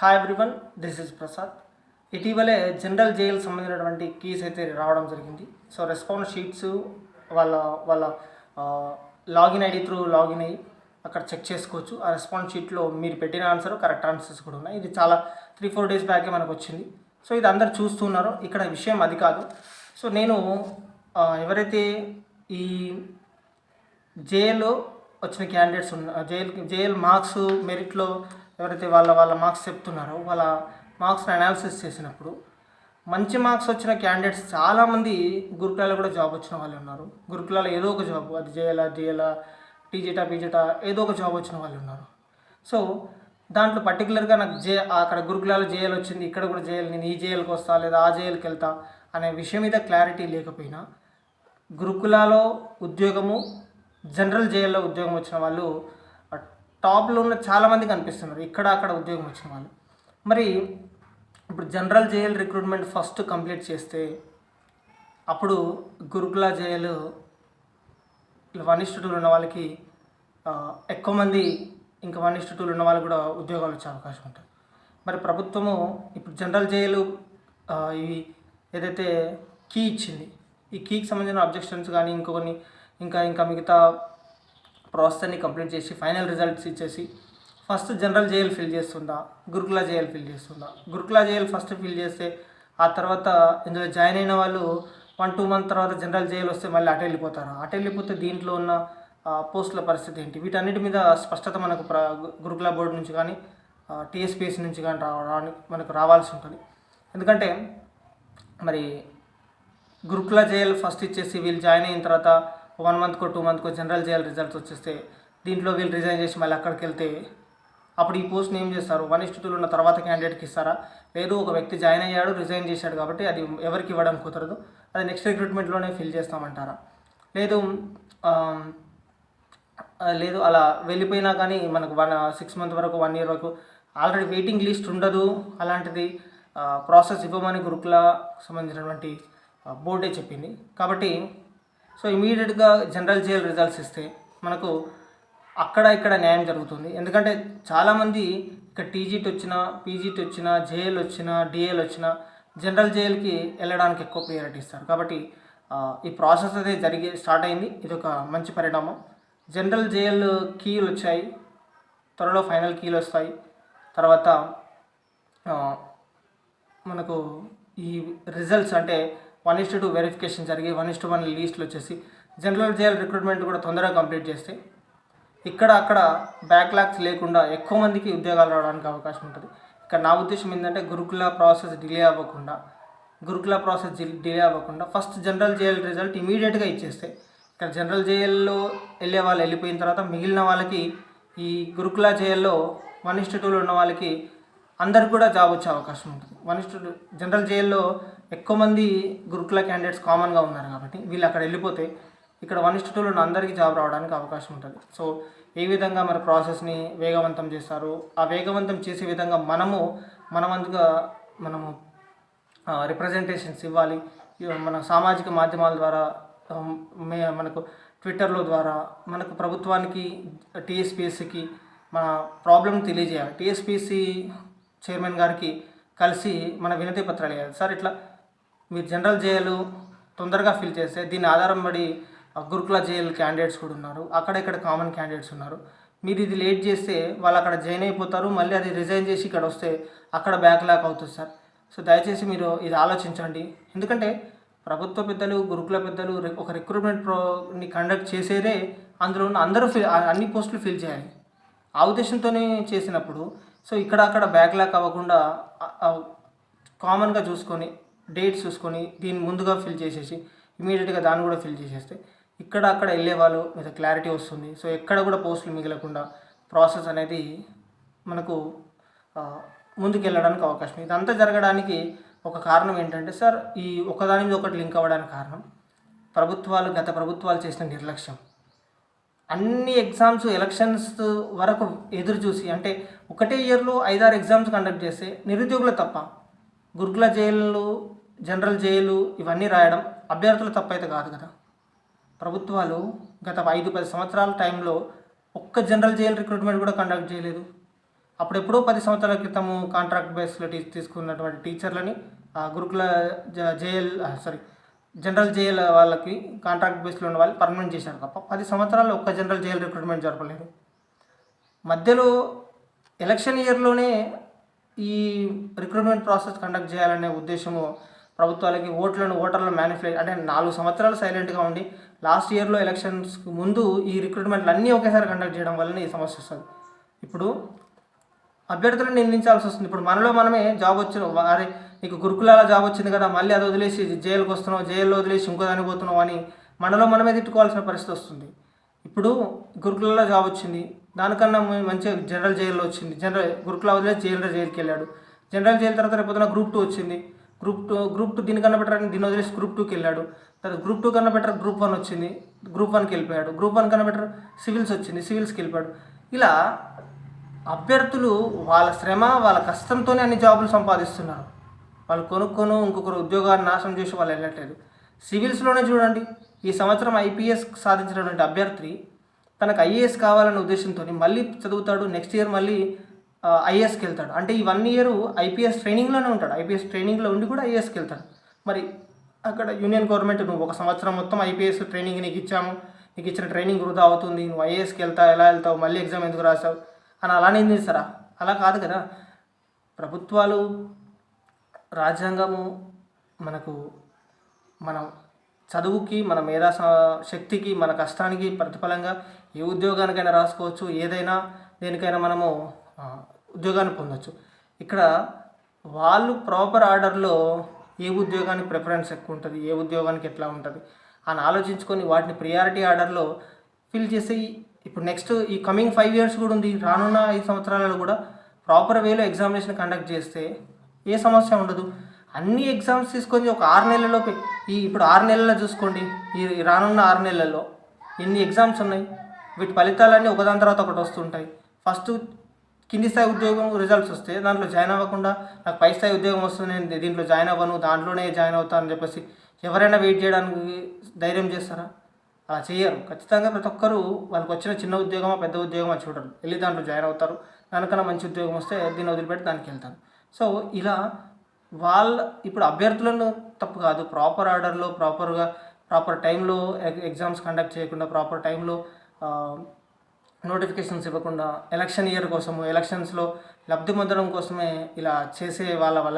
Hi everyone this is Prasad ఇటీవలే general jail సంబంధించినటువంటి keys అయితే రావడం జరిగింది. సో రెస్పాన్స్ షీట్స్ వాళ్ళ వాళ్ళ లాగిన్ ఐడి త్రూ లాగిన్ అయ్యి అక్కడ చెక్ చేసుకోవచ్చు. ఆ రెస్పాన్స్ షీట్లో మీరు పెట్టిన ఆన్సర్ కరెక్ట్ ఆన్సర్స్ కూడా ఉన్నాయి. ఇది చాలా త్రీ ఫోర్ డేస్ బ్యాకే మనకు వచ్చింది. సో ఇది అందరు చూస్తున్నారు ఇక్కడ విషయం అది కాదు. సో నేను ఎవరైతే ఈ జేఏలో వచ్చిన క్యాండిడేట్స్ ఉన్న జేఎల్ జేఎల్ మార్క్స్ మెరిట్లో ఎవరైతే వాళ్ళ వాళ్ళ మార్క్స్ చెప్తున్నారో వాళ్ళ మార్క్స్ని అనాలిసిస్ చేసినప్పుడు మంచి మార్క్స్ వచ్చిన క్యాండిడేట్స్ చాలామంది గురుకులాలో కూడా జాబ్ వచ్చిన వాళ్ళు ఉన్నారు. గురుకులాలో ఏదో ఒక జాబ్ అది జేఎలా డిఎలా టీజీటా పీజీటా ఏదో ఒక జాబ్ వచ్చిన వాళ్ళు ఉన్నారు. సో దాంట్లో పర్టికులర్గా నాకు జే అక్కడ గురుకులాలో జేఎల్ వచ్చింది ఇక్కడ కూడా జేఎల్ నేను ఈ జేఎల్కి వస్తా లేదా ఆ జేఎల్కి వెళ్తా అనే విషయం మీద క్లారిటీ లేకపోయినా గురుకులాలో ఉద్యోగము జనరల్ జేఎల్లో ఉద్యోగం వచ్చిన వాళ్ళు టాప్లో ఉన్న చాలామంది కనిపిస్తున్నారు. ఇక్కడ అక్కడ ఉద్యోగం వచ్చిన వాళ్ళు. మరి ఇప్పుడు general JL recruitment first complete చేస్తే అప్పుడు గురుకుల జైలు వన్ ఇస్టు టూలు ఉన్న వాళ్ళకి ఎక్కువ మంది ఇంకా వన్ ఇస్టు టూలు ఉన్న వాళ్ళు కూడా ఉద్యోగాలు వచ్చే అవకాశం ఉంటుంది. మరి ప్రభుత్వము ఇప్పుడు జనరల్ జైలు ఇవి ఏదైతే కీ ఇచ్చింది ఈ కీకి సంబంధించిన అబ్జెక్షన్స్ కానీ ఇంకొన్ని ఇంకా ఇంకా మిగతా ప్రాసెస్ అన్ని కంప్లీట్ చేసి ఫైనల్ రిజల్ట్స్ ఇచ్చేసి ఫస్ట్ జనరల్ జేఎల్ ఫిల్ చేస్తుందా గురుకుల జేఎల్ ఫిల్ చేస్తుందా? గురుకుల జేఎల్ ఫస్ట్ ఫిల్ చేస్తే ఆ తర్వాత ఇందులో జాయిన్ అయిన వాళ్ళు వన్ టూ మంత్ తర్వాత జనరల్ జైలు వస్తే మళ్ళీ అటు వెళ్ళిపోతారు? అటు వెళ్ళిపోతే దీంట్లో ఉన్న పోస్టుల పరిస్థితి ఏంటి? వీటన్నిటి మీద స్పష్టత మనకు ప్ర గురుకుల బోర్డు నుంచి కానీ టీఎస్పీఎస్ నుంచి కానీ రావడానికి మనకు రావాల్సి ఉంటుంది. ఎందుకంటే మరి గురుకుల జైలు ఫస్ట్ ఇచ్చేసి వీళ్ళు జాయిన్ అయిన తర్వాత వన్ మంత్కో టూ మంత్కో జనరల్ చేయాలి రిజల్ట్స్ వచ్చేస్తే దీంట్లో వీళ్ళు రిజైన్ చేసి మళ్ళీ అక్కడికి వెళ్తే అప్పుడు ఈ పోస్ట్ని ఏం చేస్తారు? వన్ ఇస్టులు ఉన్న తర్వాత క్యాండిడేట్కి ఇస్తారా? లేదు ఒక వ్యక్తి జాయిన్ అయ్యాడు రిజైన్ చేశాడు కాబట్టి అది ఎవరికి ఇవ్వడం కుదరదు. అది నెక్స్ట్ రిక్రూట్మెంట్లోనే ఫిల్ చేస్తామంటారా? లేదు లేదు అలా వెళ్ళిపోయినా కానీ మనకు వన్ సిక్స్ మంత్ వరకు వన్ ఇయర్ వరకు ఆల్రెడీ వెయిటింగ్ లిస్ట్ ఉండదు. అలాంటిది ప్రాసెస్ ఇవ్వమని గురుకుల సంబంధించినటువంటి బోర్డే చెప్పింది. కాబట్టి సో ఇమీడియట్గా జనరల్ జైల్ రిజల్ట్స్ ఇస్తే మనకు అక్కడ ఇక్కడ న్యాయం జరుగుతుంది. ఎందుకంటే చాలామంది ఇక్కడ టీజీటీ వచ్చినా పీజీటీ వచ్చినా జేఎల్ వచ్చినా డిఎల్ వచ్చినా జనరల్ జైల్కి వెళ్ళడానికి ఎక్కువ ప్రియారిటీ ఇస్తారు. కాబట్టి ఈ ప్రాసెస్ అయితే జరిగి స్టార్ట్ అయింది. ఇది ఒక మంచి పరిణామం. జనరల్ జైల్ కీలు వచ్చాయి. త్వరలో ఫైనల్ కీలు వస్తాయి. తర్వాత మనకు ఈ రిజల్ట్స్ అంటే వన్ ఇస్ టూ వెరిఫికేషన్ జరిగి వన్ ఇస్ వన్ లీస్ట్లు వచ్చేసి జనరల్ జైల్ రిక్రూట్మెంట్ కూడా తొందరగా కంప్లీట్ చేస్తే ఇక్కడ అక్కడ బ్యాక్లాగ్స్ లేకుండా ఎక్కువ మందికి ఉద్యోగాలు రావడానికి అవకాశం ఉంటుంది. ఇక్కడ నా ఉద్దేశం ఏంటంటే గురుకుల ప్రాసెస్ డిలే అవ్వకుండా గురుకుల ప్రాసెస్ డిలే అవ్వకుండా ఫస్ట్ జనరల్ జేఎల్ రిజల్ట్ ఇమీడియట్గా ఇచ్చేస్తే ఇక్కడ జనరల్ జేఎల్లో వెళ్ళే వాళ్ళు వెళ్ళిపోయిన తర్వాత మిగిలిన వాళ్ళకి ఈ గురుకుల జేఎల్లో వన్ ఇస్ట్ టూలో ఉన్న వాళ్ళకి అందరికి కూడా జాబ్ వచ్చే అవకాశం ఉంటుంది. వన్ ఇస్ట్ జనరల్ జేఎల్లో ఎక్కువ మంది గురుకుల క్యాండిడేట్స్ కామన్గా ఉన్నారు కాబట్టి వీళ్ళు అక్కడ వెళ్ళిపోతే ఇక్కడ వన్ ఇస్టు టూలో ఉన్న అందరికీ జాబ్ రావడానికి అవకాశం ఉంటుంది. సో ఏ విధంగా మన ప్రాసెస్ని వేగవంతం చేస్తారు? ఆ వేగవంతం చేసే విధంగా మనము మనమంతుగా మనము రిప్రజెంటేషన్స్ ఇవ్వాలి. మన సామాజిక మాధ్యమాల ద్వారా మే మనకు ట్విట్టర్లో ద్వారా మనకు ప్రభుత్వానికి టీఎస్పీఎస్సికి మన ప్రాబ్లం తెలియజేయాలి. టీఎస్పీఎస్సి చైర్మన్ గారికి కలిసి మన వినతి పత్రాలు ఇవ్వాలి. సార్ ఇట్లా మీరు జనరల్ జేఎల్ తొందరగా ఫిల్ చేస్తే దీని ఆధారం పడి గురుకుల జేఎల్ క్యాండిడేట్స్ కూడా ఉన్నారు. అక్కడ ఇక్కడ కామన్ క్యాండిడేట్స్ ఉన్నారు. మీరు ఇది లేట్ చేస్తే వాళ్ళు అక్కడ జాయిన్ అయిపోతారు. మళ్ళీ అది రిజైన్ చేసి ఇక్కడ వస్తే అక్కడ బ్యాక్లాక్ అవుతుంది సార్. సో దయచేసి మీరు ఇది ఆలోచించండి. ఎందుకంటే ప్రభుత్వ పెద్దలు గురుకుల పెద్దలు ఒక రిక్రూట్మెంట్ ప్రోని కండక్ట్ చేసేదే అందులో ఉన్న అందరూ ఫిల్ అన్ని పోస్టులు ఫిల్ చేయాలి. ఆ ఉద్దేశంతోనే చేసినప్పుడు సో ఇక్కడ అక్కడ బ్యాక్లాక్ అవ్వకుండా కామన్గా చూసుకొని డేట్స్ చూసుకొని దీన్ని ముందుగా ఫిల్ చేసేసి ఇమీడియట్గా దాన్ని కూడా ఫిల్ చేసేస్తే ఇక్కడ అక్కడ వెళ్ళే వాళ్ళు మీద క్లారిటీ వస్తుంది. సో ఎక్కడ కూడా పోస్టులు మిగలకుండా ప్రాసెస్ అనేది మనకు ముందుకెళ్ళడానికి అవకాశం. ఇదంతా జరగడానికి ఒక కారణం ఏంటంటే సార్ ఈ ఒకదాని మీద ఒకటి లింక్ అవ్వడానికి కారణం ప్రభుత్వాలు గత ప్రభుత్వాలు చేసిన నిర్లక్ష్యం. అన్ని ఎగ్జామ్స్ ఎలక్షన్స్ వరకు ఎదురు చూసి అంటే ఒకటే ఇయర్లో ఐదారు ఎగ్జామ్స్ కండక్ట్ చేస్తే నిరుద్యోగులు తప్ప గురుకుల జైలు జనరల్ జైలు ఇవన్నీ రాయడం అభ్యర్థుల తప్పైతే కాదు కదా. ప్రభుత్వాలు గత ఐదు పది సంవత్సరాల టైంలో ఒక్క జనరల్ జైలు రిక్రూట్మెంట్ కూడా కండక్ట్ చేయలేదు. అప్పుడెప్పుడో పది సంవత్సరాల క్రితము కాంట్రాక్ట్ బేస్లో టీ తీసుకున్నటువంటి టీచర్లని ఆ గురుకుల జ- జేఎల్ సారీ జనరల్ జేఎల్ వాళ్ళకి కాంట్రాక్ట్ బేస్లో ఉన్న వాళ్ళు పర్మనెంట్ చేశారు తప్ప పది సంవత్సరాలు ఒక్క జనరల్ జేఎల్ రిక్రూట్మెంట్ జరపలేదు. మధ్యలో ఎలక్షన్ ఇయర్లోనే ఈ రిక్రూట్మెంట్ ప్రాసెస్ కండక్ట్ చేయాలనే ఉద్దేశము ప్రభుత్వాలకి ఓట్లను ఓటర్లను మ్యానిఫ్లే అంటే నాలుగు సంవత్సరాలు సైలెంట్గా ఉండి లాస్ట్ ఇయర్లో ఎలక్షన్స్కి ముందు ఈ రిక్రూట్మెంట్లు అన్నీ ఒకేసారి కండక్ట్ చేయడం వల్లనే ఈ సమస్య వస్తుంది. ఇప్పుడు అభ్యర్థులను నిందించాల్సి వస్తుంది. ఇప్పుడు మనలో మనమే జాబ్ వచ్చిన అరే నీకు గురుకులాల జాబ్ వచ్చింది కదా మళ్ళీ అది వదిలేసి జైలుకి వస్తున్నావు జైల్లో వదిలేసి ఇంకో దానికి పోతున్నావు అని మనలో మనమే తిట్టుకోవాల్సిన పరిస్థితి వస్తుంది. ఇప్పుడు గురుకులాల జాబ్ వచ్చింది దానికన్నా మంచిగా జనరల్ జైల్లో వచ్చింది. జనరల్ గురుకుల వదిలేసి జైలు జైలుకి వెళ్ళాడు. జనరల్ జైలు తర్వాత రేపు గ్రూప్ టూ వచ్చింది. గ్రూప్ టూ గ్రూప్ టూ దీనికన్నా బెటర్ అని దీన్ని వదిలేసి గ్రూప్ టూకి వెళ్ళాడు. తర్వాత గ్రూప్ టూ కన్నా బెటర్ గ్రూప్ వన్ వచ్చింది. గ్రూప్ వన్కి వెళ్ళిపోయాడు. గ్రూప్ వన్ కన్నా బెటర్ సివిల్స్ వచ్చింది. సివిల్స్కి వెళ్ళిపోయాడు. ఇలా అభ్యర్థులు వాళ్ళ శ్రమ వాళ్ళ కష్టంతోనే అన్ని జాబులు సంపాదిస్తున్నారు. వాళ్ళు కొనుక్కొను ఇంకొకరు ఉద్యోగాన్ని నాశనం చేసి వాళ్ళు వెళ్ళట్లేదు. సివిల్స్లోనే చూడండి. ఈ సంవత్సరం ఐపీఎస్ సాధించినటువంటి అభ్యర్థి తనకు ఐఏఎస్ కావాలనే ఉద్దేశంతో మళ్ళీ చదువుతాడు. నెక్స్ట్ ఇయర్ మళ్ళీ ఐఏఎస్కి వెళ్తాడు. అంటే ఈ వన్ ఇయర్ ఐపీఎస్ ట్రైనింగ్లోనే ఉంటాడు. ఐపీఎస్ ట్రైనింగ్లో ఉండి కూడా ఐఏఎస్కి వెళ్తాడు. మరి అక్కడ యూనియన్ గవర్నమెంట్ నువ్వు ఒక సంవత్సరం మొత్తం ఐపీఎస్ ట్రైనింగ్ నీకు ఇచ్చాము. నీకు ఇచ్చిన ట్రైనింగ్ వృధా అవుతుంది. నువ్వు ఐఏఎస్కి వెళ్తావు ఎలా వెళ్తావు మళ్ళీ ఎగ్జామ్ ఎందుకు రాసావు అని అలానే ఏం చేస్తారా అలా కాదు కదా. ప్రభుత్వాలు రాజ్యాంగము మనకు మనం చదువుకి మన మేధా శక్తికి మన కష్టానికి ప్రతిఫలంగా ఏ ఉద్యోగానికైనా రాసుకోవచ్చు. ఏదైనా దేనికైనా మనము ఉద్యోగాన్ని పొందొచ్చు. ఇక్కడ వాళ్ళు ప్రాపర్ ఆర్డర్లో ఏ ఉద్యోగానికి ప్రిఫరెన్స్ ఎక్కువ ఉంటుంది ఏ ఉద్యోగానికి ఎట్లా ఉంటుంది అని ఆలోచించుకొని వాటిని ప్రియారిటీ ఆర్డర్లో ఫిల్ చేసి ఇప్పుడు నెక్స్ట్ ఈ కమింగ్ ఫైవ్ ఇయర్స్ కూడా ఉంది రానున్న ఐదు సంవత్సరాలలో కూడా ప్రాపర్ వేలో ఎగ్జామినేషన్ కండక్ట్ చేస్తే ఏ సమస్య ఉండదు. అన్ని ఎగ్జామ్స్ తీసుకొని ఒక ఆరు నెలల్లో ఈ ఇప్పుడు ఆరు నెలల్లో చూసుకోండి ఈ ఈ రానున్న ఆరు నెలల్లో ఎన్ని ఎగ్జామ్స్ ఉన్నాయి వీటి ఫలితాలన్నీ ఒకదాని తర్వాత ఒకటి వస్తుంటాయి. ఫస్ట్ కింది స్థాయి ఉద్యోగం రిజల్ట్స్ వస్తే దాంట్లో జాయిన్ అవ్వకుండా నాకు పై స్థాయి ఉద్యోగం వస్తుంది నేను దీంట్లో జాయిన్ అవ్వను దాంట్లోనే జాయిన్ అవుతాను అని చెప్పేసి ఎవరైనా వెయిట్ చేయడానికి ధైర్యం చేస్తారా? అలా చేయరు ఖచ్చితంగా ప్రతి ఒక్కరూ వాళ్ళకి వచ్చిన చిన్న ఉద్యోగమా పెద్ద ఉద్యోగమా చూడరు. వెళ్ళి దాంట్లో జాయిన్ అవుతారు. దానికన్నా మంచి ఉద్యోగం వస్తే దీన్ని వదిలిపెట్టి దానికి వెళ్తారు. సో ఇలా వాళ్ళ ఇప్పుడు అభ్యర్థులను తప్పు కాదు. ప్రాపర్ ఆర్డర్లో ప్రాపర్గా ప్రాపర్ టైంలో ఎగ్జామ్స్ కండక్ట్ చేయకుండా ప్రాపర్ టైంలో నోటిఫికేషన్స్ ఇవ్వకుండా ఎలక్షన్ ఇయర్ కోసము ఎలక్షన్స్లో లబ్ధి పొందడం కోసమే ఇలా చేసే వాళ్ళ వల్ల